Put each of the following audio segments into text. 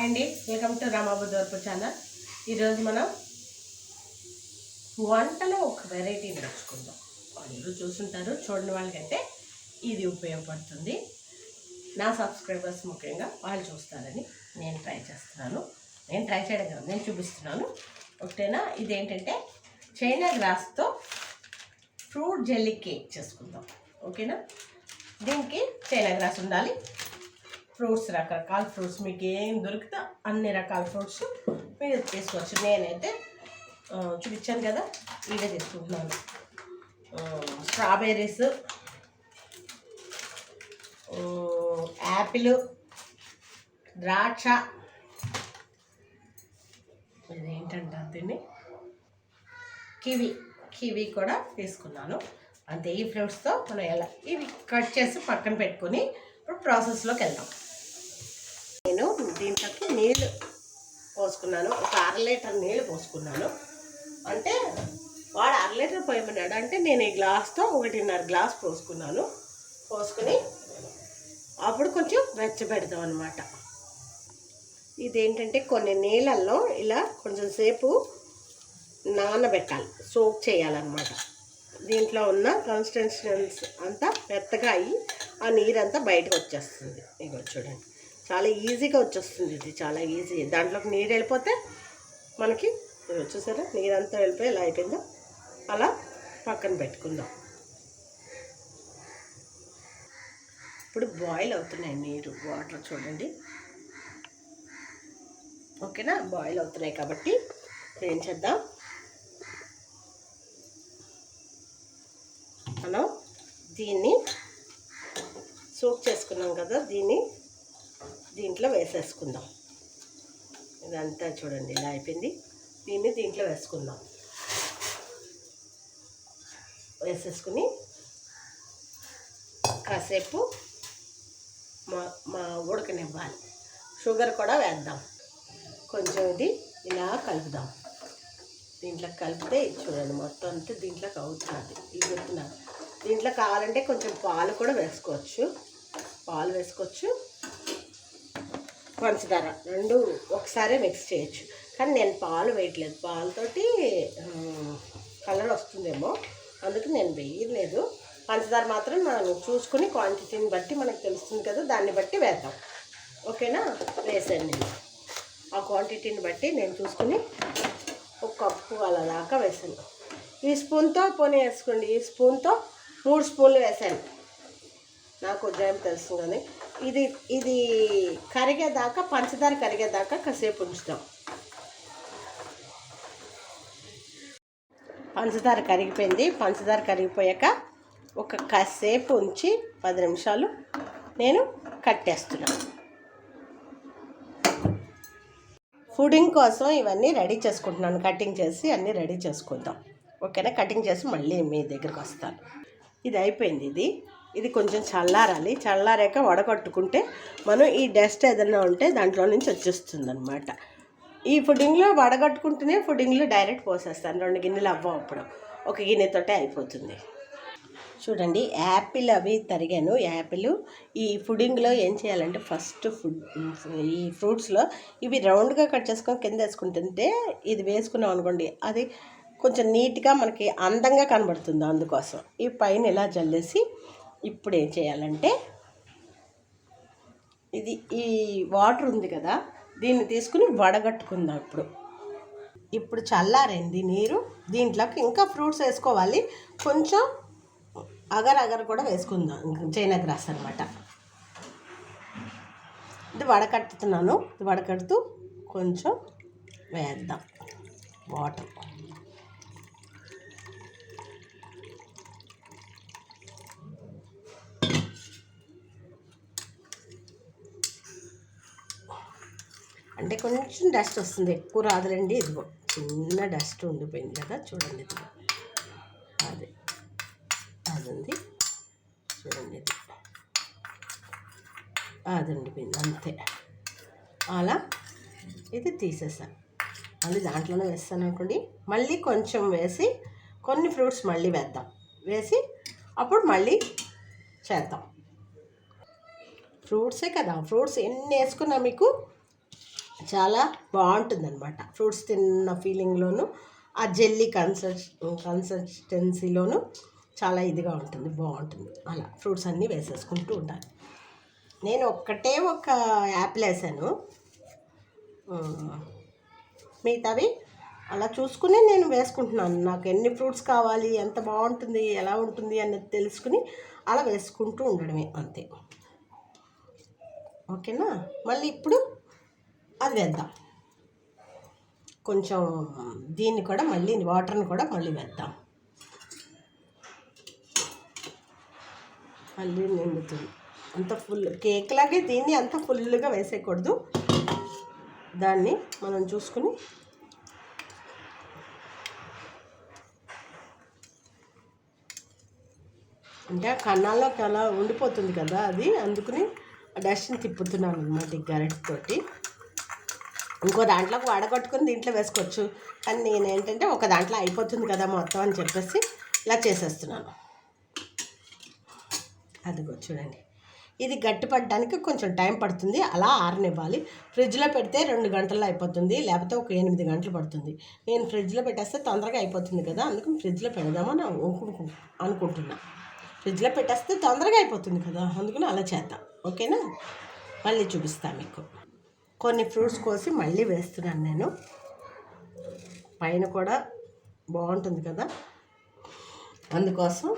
అండి welcome to రామాబు దోర్పు ఛానల్ ఈరోజు మనం వంటలో ఒక వెరైటీ నేర్చుకుందాం. అందరూ చూసుంటారు చూడని వాళ్ళకంటే ఇది ఉపయోగపడుతుంది. నా సబ్స్క్రైబర్స్ ముఖ్యంగా వాళ్ళు చూస్తారని నేను ట్రై చేస్తున్నాను. నేను ట్రై చేయడం కాదు నేను చూపిస్తున్నాను. ఒకటేనా ఇదేంటంటే చైనా గ్రాస్తో ఫ్రూట్ జెల్లీ కేక్ చేసుకుందాం. ఓకేనా? దీనికి చైనా గ్రాస్ ఉండాలి. ఫ్రూట్స్ రకరకాల ఫ్రూట్స్ మీకు ఏం దొరికితే అన్ని రకాల ఫ్రూట్స్ మీరు తీసుకోవచ్చు నేనైతే చూపించాను కదా ఇవే తీసుకుంటున్నాను. స్ట్రాబెర్రీస్ యాపిల్ ద్రాక్ష. ఇదేంటంటే దీన్ని? కివి కివి కూడా తీసుకున్నాను. అంతే ఈ ఫ్రూట్స్తో మనం ఎలా ఇవి కట్ చేసి పక్కన పెట్టుకొని ఇప్పుడు ప్రాసెస్లోకి వెళ్దాం. నేను దీంట్లోకి నీళ్ళు పోసుకున్నాను. ఒక అర లీటర్ నీళ్ళు పోసుకున్నాను. అంటే వాడు అర లీటర్ పోయమన్నాడు. అంటే నేను ఈ గ్లాస్తో ఒకటిన్నర గ్లాస్ పోసుకున్నాను. పోసుకుని అప్పుడు కొంచెం వెచ్చబెడతాం అనమాట ఇదేంటంటే కొన్ని నీళ్ళల్లో ఇలా కొంచెం సేపు నానబెట్టాలి. సోక్ చేయాలన్నమాట. దీంట్లో ఉన్న కన్సిస్టెన్సీ అంతా మెత్తగా అయ్యి ఆ నీరంతా బయటకు వచ్చేస్తుంది. ఇగో చూడండి. చాలా ఈజీగా వచ్చేస్తుంది ఇది చాలా ఈజీ. దాంట్లోకి నీరు వెళ్ళిపోతే మనకి చూసారా? నీరంతా వెళ్ళిపోయి ఎలా అయిపోయిందో? అలా పక్కన పెట్టుకుందాం. ఇప్పుడు బాయిల్ అవుతున్నాయి నీరు వాటర్ చూడండి. ఓకేనా? బాయిల్ అవుతున్నాయి కాబట్టి ఏం చేద్దాం? మనం దీన్ని సూప్ చేసుకున్నాం కదా దీన్ని దీంట్లో వేసేసుకుందాం. ఇదంతా చూడండి ఇలా అయిపోయింది. దీన్ని దీంట్లో వేసుకుందాం. వేసేసుకుని కాసేపు మా మా ఉడకనివ్వాలి. షుగర్ కూడా వేద్దాం. కొంచెం ఇది ఇలా కలుపుదాం. దీంట్లో కలిపితే చూడండి మొత్తం అంతా దీంట్లోకి అవుతుంది. ఇది చెప్తున్నాను. దీంట్లో కావాలంటే కొంచెం పాలు కూడా వేసుకోవచ్చు. పాలు వేసుకోవచ్చు. పంచదార రెండు ఒకసారే మిక్స్ చేయొచ్చు. కానీ నేను పాలు వేయట్లేదు. పాలతోటి కలర్ వస్తుందేమో అందుకు నేను వేయలేదు. పంచదార మాత్రం మనం చూసుకుని క్వాంటిటీని బట్టి మనకు తెలుస్తుంది కదా దాన్ని బట్టి వేద్దాం. ఓకేనా? వేసాను నేను ఆ క్వాంటిటీని బట్టి నేను చూసుకుని ఒక కప్పు అలా దాకా వేసాను. ఈ స్పూన్తో పోనీ వేసుకోండి. ఈ స్పూన్తో మూడు స్పూన్లు వేసాను. నాకు ఉజ్జాయం తెలుసు కానీ ఇది ఇది కరిగేదాకా పంచదార కరిగేదాకా కాసేపు ఉంచుతాం. పంచదార కరిగిపోయింది. పంచదార కరిగిపోయాక ఒక కాసేపు ఉంచి పది నిమిషాలు నేను కట్టేస్తున్నాను ఫుడింగ్ కోసం ఇవన్నీ రెడీ చేసుకుంటున్నాను. కటింగ్ చేసి అన్నీ రెడీ చేసుకుందాం. ఓకేనా? కటింగ్ చేసి మళ్ళీ మీ దగ్గరికి వస్తాను. ఇది అయిపోయింది ఇది. ఇది కొంచెం చల్లారాలి. చల్లారాక వడగట్టుకుంటే మనం ఈ డస్ట్ ఏదైనా ఉంటే దాంట్లో నుంచి వచ్చేస్తుంది అనమాట ఈ ఫుడింగ్లో వడగట్టుకుంటేనే ఫుడింగ్లో డైరెక్ట్ పోసేస్తాను. రెండు గిన్నెలు అవ్వం అప్పుడు. ఒక గిన్నెతోటే అయిపోతుంది. చూడండి యాపిల్ అవి తరిగాను. యాపిల్ ఈ పుడింగ్లో ఏం చేయాలంటే ఫస్ట్ ఫుడ్ ఈ ఫ్రూట్స్లో ఇవి రౌండ్గా కట్ చేసుకొని కింద వేసుకుంటుంటే ఇది వేసుకున్నాం అనుకోండి అది కొంచెం నీట్గా మనకి అందంగా కనబడుతుంది అందుకోసం. ఈ పైన ఇలా జల్లేసి ఇప్పుడు ఏం చేయాలంటే ఇది ఈ వాటర్ ఉంది కదా దీన్ని తీసుకుని వడగట్టుకుందాం ఇప్పుడు. ఇప్పుడు చల్లారైంది నీరు దీంట్లోకి ఇంకా ఫ్రూట్స్ వేసుకోవాలి. కొంచెం అగర్ అగర్ కూడా వేసుకుందాం చైనా గ్రాస్ అనమాట ఇది వడకట్టుతున్నాను ఇది వడకడుతూ కొంచెం వేద్దాం. వాటర్. అంటే కొంచెం డస్ట్ వస్తుంది. ఎక్కువ రాదులండి. ఇదిగో చిన్న డస్ట్ ఉండిపోయింది కదా. చూడండి ఇదిగో అది. అది ఉంది చూడండి ఇది. అది ఉండిపోయింది. అంతే. అలా ఇది తీసేసాను మళ్ళీ దాంట్లోనే వేస్తాను అనుకోండి. మళ్ళీ కొంచెం వేసి కొన్ని ఫ్రూట్స్ మళ్ళీ వేద్దాం. వేసి అప్పుడు మళ్ళీ చేద్దాం. ఫ్రూట్సే కదా. ఫ్రూట్స్ ఎన్ని వేసుకున్నా మీకు చాలా బాగుంటుంది అనమాట ఫ్రూట్స్ తిన్న ఫీలింగ్లోను ఆ జెల్లీ కన్సస్ కన్సిస్టెన్సీలోను చాలా ఇదిగా ఉంటుంది బాగుంటుంది. అలా ఫ్రూట్స్ అన్నీ వేసేసుకుంటూ ఉండాలి. నేను ఒక్కటే ఒక యాపిల్ వేసాను మిగతావి అలా చూసుకుని నేను వేసుకుంటున్నాను. నాకు ఎన్ని ఫ్రూట్స్ కావాలి ఎంత బాగుంటుంది ఎలా ఉంటుంది అనేది తెలుసుకుని అలా వేసుకుంటూ ఉండడమే అంతే. ఓకేనా? మళ్ళీ ఇప్పుడు అది వేద్దాం. కొంచెం దీన్ని కూడా మళ్ళీ వాటర్ని కూడా మళ్ళీ వేద్దాం. మళ్ళీ నిండుతుంది. అంత ఫుల్ కేక్ లాగే దీన్ని అంత ఫుల్గా వేసేయకూడదు. దాన్ని మనం చూసుకుని అంటే ఆ కన్నాల్లోకి అలా ఉండిపోతుంది కదా అది. అందుకని ఆ డస్ట్ని తిప్పుతున్నాను అనమాట ఈ గరిటతోటి. ఇంకో దాంట్లోకి వడగొట్టుకుని దీంట్లో వేసుకోవచ్చు. కానీ నేను ఏంటంటే ఒక దాంట్లో అయిపోతుంది కదా మొత్తం అని చెప్పేసి ఇలా చేసేస్తున్నాను. అదిగో చూడండి. ఇది గట్టిపడడానికి కొంచెం టైం పడుతుంది. అలా ఆరనివ్వాలి. ఫ్రిడ్జ్లో పెడితే రెండు గంటల్లో అయిపోతుంది. లేకపోతే ఒక ఎనిమిది గంటలు పడుతుంది. నేను ఫ్రిడ్జ్లో పెట్టేస్తే తొందరగా అయిపోతుంది కదా. అందుకని ఫ్రిడ్జ్లో పెడదామని అనుకుంటున్నా. ఫ్రిడ్జ్లో పెట్టేస్తే తొందరగా అయిపోతుంది కదా. అందుకని అలా చేద్దాం. ఓకేనా? మళ్ళీ చూపిస్తాను మీకు. కొన్ని ఫ్రూట్స్ కోసి మళ్ళీ వేస్తున్నాను నేను. పైన కూడా బాగుంటుంది కదా. అందుకోసం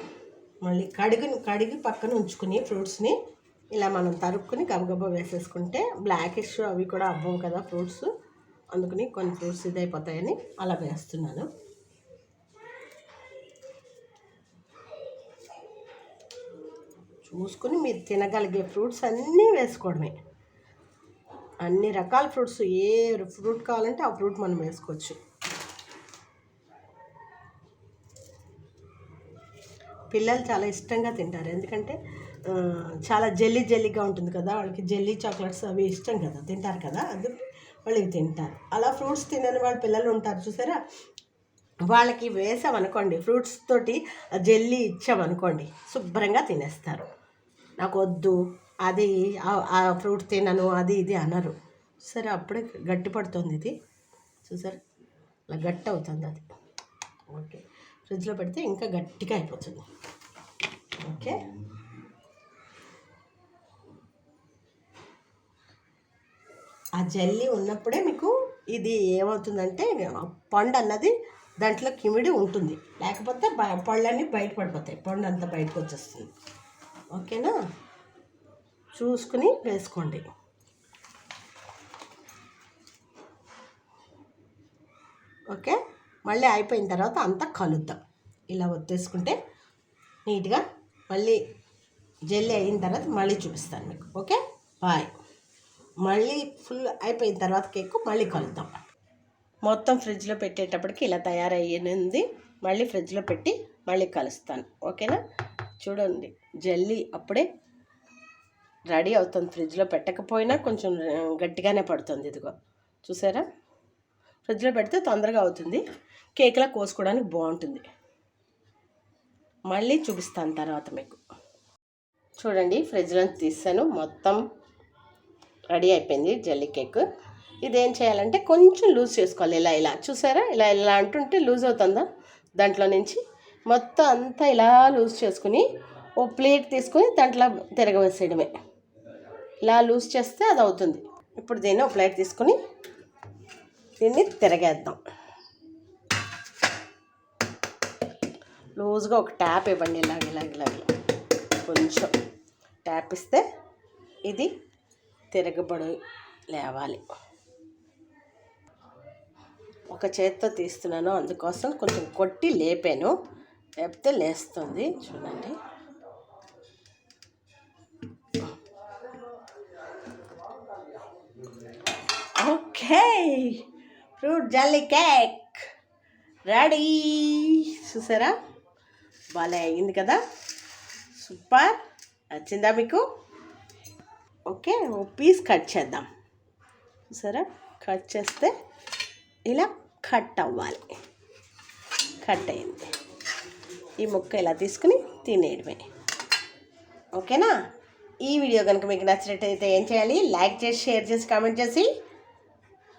మళ్ళీ కడిగి కడిగి పక్కన ఉంచుకుని ఫ్రూట్స్ని ఇలా మనం తరుక్కుని గబగబా వేసేసుకుంటే బ్లాకిష్ అవి కూడా అవ్వవు కదా ఫ్రూట్స్. అందుకని కొన్ని ఫ్రూట్స్ ఇదైపోతాయని అలా వేస్తున్నాను. చూసుకుని మీరు తినగలిగే ఫ్రూట్స్ అన్నీ వేసుకోవడమే. అన్ని రకాల ఫ్రూట్స్ ఏ ఫ్రూట్ కావాలంటే ఆ ఫ్రూట్ మనం వేసుకోవచ్చు. పిల్లలు చాలా ఇష్టంగా తింటారు. ఎందుకంటే చాలా జల్లీ జల్లీగా ఉంటుంది కదా వాళ్ళకి జల్లీ చాక్లెట్స్ అవి ఇష్టం కదా తింటారు కదా అది వాళ్ళు ఇవి తింటారు. అలా ఫ్రూట్స్ తినని వాళ్ళ పిల్లలు ఉంటారు చూసారా? వాళ్ళకి వేసామనుకోండి ఫ్రూట్స్ తోటి జల్లీ ఇచ్చామనుకోండి శుభ్రంగా తినేస్తారు. నాకు వద్దు అది ఆ- ఫ్రూట్ తినను అది ఇది అనరు. సరే అప్పుడే గట్టి పడుతుంది ఇది. చూసారు? అలా గట్టి అవుతుంది అది. ఓకే. ఫ్రిడ్జ్లో పెడితే ఇంకా గట్టిగా అయిపోతుంది. ఓకే? ఆ జల్లి ఉన్నప్పుడే మీకు ఇది ఏమవుతుందంటే పండు అన్నది దాంట్లో కిమిడి ఉంటుంది. లేకపోతే పళ్ళన్నీ బయటపడిపోతాయి పండు అంతా బయటకు వచ్చేస్తుంది ఓకేనా? చూసుకుని వేసుకోండి. ఓకే? మళ్ళీ అయిపోయిన తర్వాత అంతా కలుద్దాం. ఇలా ఒత్తేసుకుంటే నీట్గా మళ్ళీ జల్లీ అయిన తర్వాత మళ్ళీ చూపిస్తాను మీకు. ఓకే? బాయ్. మళ్ళీ ఫుల్ అయిపోయిన తర్వాత కేక్ మళ్ళీ కలుద్దాం. మొత్తం ఫ్రిడ్జ్లో పెట్టేటప్పటికి ఇలా తయారయ్యింది. మళ్ళీ ఫ్రిడ్జ్లో పెట్టి మళ్ళీ కలుస్తాను. ఓకేనా? చూడండి జల్లీ అప్పుడే రెడీ అవుతుంది ఫ్రిడ్జ్లో పెట్టకపోయినా కొంచెం గట్టిగానే పడుతుంది ఇదిగో. చూసారా? ఫ్రిడ్జ్లో పెడితే తొందరగా అవుతుంది. కేక్లా కోసుకోవడానికి బాగుంటుంది. మళ్ళీ చూపిస్తాను తర్వాత మీకు. చూడండి ఫ్రిడ్జ్లో తీసాను. మొత్తం రెడీ అయిపోయింది జల్లీ కేక్. ఇదేం చేయాలంటే కొంచెం లూజ్ చేసుకోవాలి ఇలా ఇలా. చూసారా? ఇలా ఇలా అంటుంటే లూజ్ అవుతుందా? దాంట్లో నుంచి మొత్తం అంతా ఇలా లూజ్ చేసుకుని ఓ ప్లేట్ తీసుకొని దాంట్లో తిరగవేసేయడమే ఇలా లూజ్ చేస్తే అది అవుతుంది ఇప్పుడు దీన్ని ఒక ప్లేట్ తీసుకుని దీన్ని తిరగేద్దాం. లూజ్గా ఒక ట్యాప్ ఇవ్వండి ఇలాగ ఇలాగ ఇలాగ. కొంచెం ట్యాప్ ఇస్తే ఇది తిరగబడి లేవాలి. ఒక చేత్తో తీస్తున్నాను అందుకోసం కొంచెం కొట్టి లేపాను. లేపితే లేస్తుంది. చూడండి. Hey fruit jelly cake. Ready. చూసారా? బాగా అయింది కదా? సూపర్. నచ్చిందా మీకు? ఓకే ఓ పీస్ కట్ చేద్దాం. చూసారా? కట్ చేస్తే ఇలా కట్ అవ్వాలి. కట్ అయింది. ఈ ముక్క ఇలా తీసుకుని తినేయడమే. ఓకేనా? ఈ వీడియో కనుక మీకు నచ్చినట్టయితే ఏం చేయాలి? లైక్ చేసి షేర్ చేసి కామెంట్ చేసి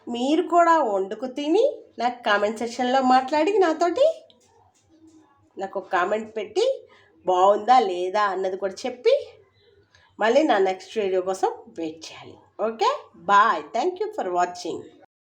మీరు కూడా వండుకు తిని నాకు కామెంట్ సెక్షన్లో మాట్లాడి నాతోటి నాకు ఒక కామెంట్ పెట్టి బాగుందా లేదా అన్నది కూడా చెప్పి మళ్ళీ నా నెక్స్ట్ వీడియో కోసం వెయిట్ చేయాలి. Okay bye thank you for watching